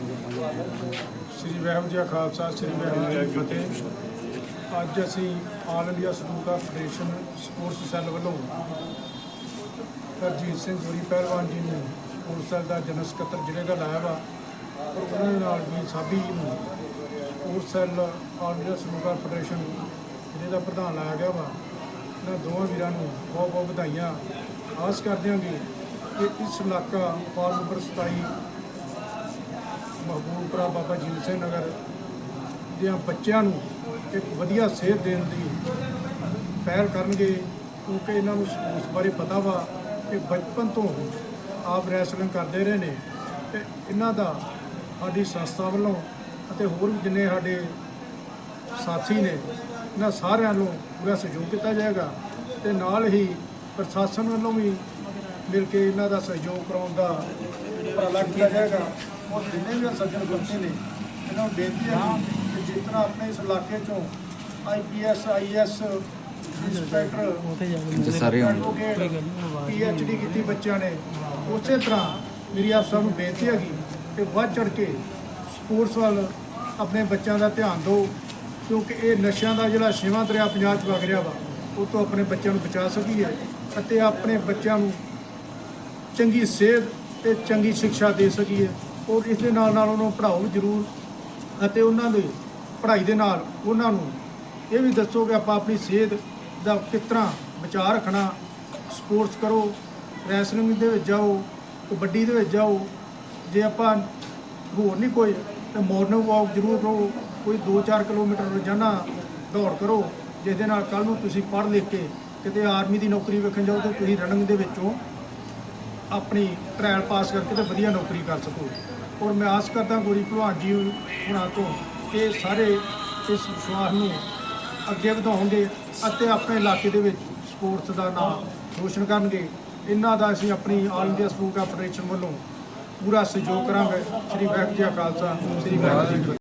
ਸ੍ਰੀ ਵਾਹਿਗੁਰੂ ਜੀ ਕਾ ਖਾਲਸਾ, ਸ੍ਰੀ ਵਾਹਿਗੁਰੂ ਜੀ ਕੀ ਫਤਿਹ। ਅੱਜ ਅਸੀਂ all India student federation sports cell ਵੱਲੋਂ ਹਰਜੀਤ ਸਿੰਘ ਗੁਰੀ ਪਹਿਲਵਾਨ ਜੀ ਨੂੰ ਸਪੋਰਟਸ ਸੈੱਲ ਦਾ ਜਨਰਲ ਸਕੱਤਰ ਜ਼ਿਲ੍ਹੇ ਦਾ ਲਾਇਆ ਵਾ ਔਰ ਉਹਨਾਂ ਦੇ ਨਾਲ ਵੀ ਸਾਬੀ ਜੀ ਨੂੰ sports cell, all India student federation ਜ਼ਿਲ੍ਹੇ ਦਾ ਪ੍ਰਧਾਨ ਲਾਇਆ ਗਿਆ ਵਾ। ਇਹਨਾਂ ਦੋਵਾਂ ਵੀਰਾਂ ਨੂੰ ਬਹੁਤ ਬਹੁਤ ਵਧਾਈਆਂ। ਆਸ ਕਰਦੇ ਹਾਂ ਕਿ ਕਿ ਇਸ ਇਲਾਕਾ ਵਾਰਡ ਨੰਬਰ 27 ਮਹਬੂਬਪੁਰਾ ਬਾਬਾ ਜੀਤ ਸਿੰਘ ਨਗਰ ਦੀਆਂ ਬੱਚਿਆਂ ਨੂੰ ਇੱਕ ਵਧੀਆ ਸਿਹਤ ਦੇਣ ਦੀ ਪਹਿਲ ਕਰਨਗੇ ਕਿਉਂਕਿ ਇਹਨਾਂ ਨੂੰ ਸਪੋਰਟਸ ਬਾਰੇ ਪਤਾ ਵਾ ਕਿ ਬਚਪਨ ਤੋਂ ਆਪ ਰੈਸਲਿੰਗ ਕਰਦੇ ਰਹੇ ਨੇ ਤੇ ਇਹਨਾਂ ਦਾ ਸਾਡੀ ਸੰਸਥਾ ਵੱਲੋਂ ਅਤੇ ਹੋਰ ਵੀ ਜਿੰਨੇ ਸਾਡੇ ਸਾਥੀ ਨੇ, ਇਹਨਾਂ ਸਾਰਿਆਂ ਨੂੰ ਪੂਰਾ ਸਹਿਯੋਗ ਕੀਤਾ ਜਾਏਗਾ ਤੇ ਨਾਲ ਹੀ ਪ੍ਰਸ਼ਾਸਨ ਵੱਲੋਂ ਵੀ ਮਿਲ ਕੇ ਇਹਨਾਂ ਦਾ ਸਹਿਯੋਗ ਕਰਾਉਣ ਦਾ ਉਪਰਾਲਾ ਕੀਤਾ ਜਾਏਗਾ। ਔਰ ਜਿੰਨੇ ਵੀ ਸੱਜਣ ਬੰਦੇ ਨੇ ਇਹਨਾਂ ਨੂੰ ਬੇਨਤੀ ਹੈ ਕਿ ਤਰ੍ਹਾਂ ਆਪਣੇ ਇਸ ਇਲਾਕੇ ਚੋਂ ਆਈਪੀਐਸ ਆਈਐਸ ਇੰਸਪੈਕਟਰ ਸਾਰੇ ਪੀਐਚਡੀ ਕੀਤੀ ਬੱਚਿਆਂ ਨੇ ਉਸੇ ਤਰ੍ਹਾਂ ਮੇਰੀ ਆਪ ਸਭ ਨੂੰ ਬੇਨਤੀ ਹੈਗੀ ਕਿ ਵੱਧ ਚੜ ਕੇ ਸਪੋਰਟਸ ਵੱਲ ਆਪਣੇ ਬੱਚਿਆਂ ਦਾ ਧਿਆਨ ਦਿਓ ਕਿਉਂਕਿ ਇਹ ਨਸ਼ਿਆਂ ਦਾ ਜਿਹੜਾ ਛੇਵਾਂ ਦਰਿਆ ਪੰਜਾਬ 'ਚ ਵਗ ਰਿਹਾ ਵਾ ਉਹ ਤੋਂ ਆਪਣੇ ਬੱਚਿਆਂ ਨੂੰ ਬਚਾ ਸਕੀਏ ਅਤੇ ਆਪਣੇ ਬੱਚਿਆਂ ਨੂੰ ਚੰਗੀ ਸਿਹਤ ਤੇ ਚੰਗੀ ਸਿੱਖਿਆ ਦੇ ਸਕੀਏ ਔਰ ਇਸ ਦੇ ਨਾਲ ਨਾਲ ਉਹਨਾਂ ਨੂੰ ਪੜ੍ਹਾਓ ਵੀ ਜ਼ਰੂਰ ਅਤੇ ਉਹਨਾਂ ਦੇ ਪੜ੍ਹਾਈ ਦੇ ਨਾਲ ਉਹਨਾਂ ਨੂੰ ਇਹ ਵੀ ਦੱਸੋ ਕਿ ਆਪਾਂ ਆਪਣੀ ਸਿਹਤ ਦਾ ਕਿਸ ਤਰ੍ਹਾਂ ਬਚਾਅ ਰੱਖਣਾ ਸਪੋਰਟਸ ਕਰੋ ਰੈਸਲਿੰਗ ਦੇ ਵਿੱਚ ਜਾਓ, ਕਬੱਡੀ ਦੇ ਵਿੱਚ ਜਾਓ, ਜੇ ਆਪਾਂ ਹੋਰ ਨਹੀਂ ਕੋਈ, ਤਾਂ ਮਾਰਨਿੰਗ ਵਾਕ ਜ਼ਰੂਰ ਕਰੋ, ਕੋਈ 2-4 ਕਿਲੋਮੀਟਰ ਰੋਜ਼ਾਨਾ ਦੌੜ ਕਰੋ ਜਿਸ ਦੇ ਨਾਲ ਕੱਲ ਨੂੰ ਤੁਸੀਂ ਪੜ੍ਹ ਲਿਖ ਕੇ ਕਿਤੇ ਆਰਮੀ ਦੀ ਨੌਕਰੀ ਵੇਖਣ ਜਾਓ ਤੇ ਤੁਸੀਂ ਰਨਿੰਗ ਦੇ ਵਿੱਚੋਂ ਆਪਣੀ ਟ੍ਰਾਇਲ ਪਾਸ ਕਰਕੇ ਤੇ ਵਧੀਆ ਨੌਕਰੀ ਕਰ ਸਕੋ। ਔਰ ਮੈਂ ਆਸ ਕਰਦਾ ਗੋਰੀ ਭਲਵਾਨ ਜੀ ਹੁਣਾਂ ਤੋਂ ਕਿ ਸਾਰੇ ਇਸ ਵਿਸ਼ਵਾਸ ਨੂੰ ਅੱਗੇ ਵਧਾਉਣਗੇ ਅਤੇ ਆਪਣੇ ਇਲਾਕੇ ਦੇ ਵਿੱਚ ਸਪੋਰਟਸ ਦਾ ਨਾਮ ਰੋਸ਼ਨ ਕਰਨਗੇ। ਇਹਨਾਂ ਦਾ ਅਸੀਂ ਆਪਣੀ ਆਲ ਇੰਡੀਆ ਸਪੋਰਟ ਫੈਡਰੇਸ਼ਨ ਵੱਲੋਂ ਪੂਰਾ ਸਹਿਯੋਗ ਕਰਾਂਗੇ। ਸ੍ਰੀ ਵਾਹਿਗੁਰੂ ਜੀ ਕਾ ਖਾਲਸਾ, ਸ੍ਰੀ ਵਾਹਿਗੁਰੂ ਜੀ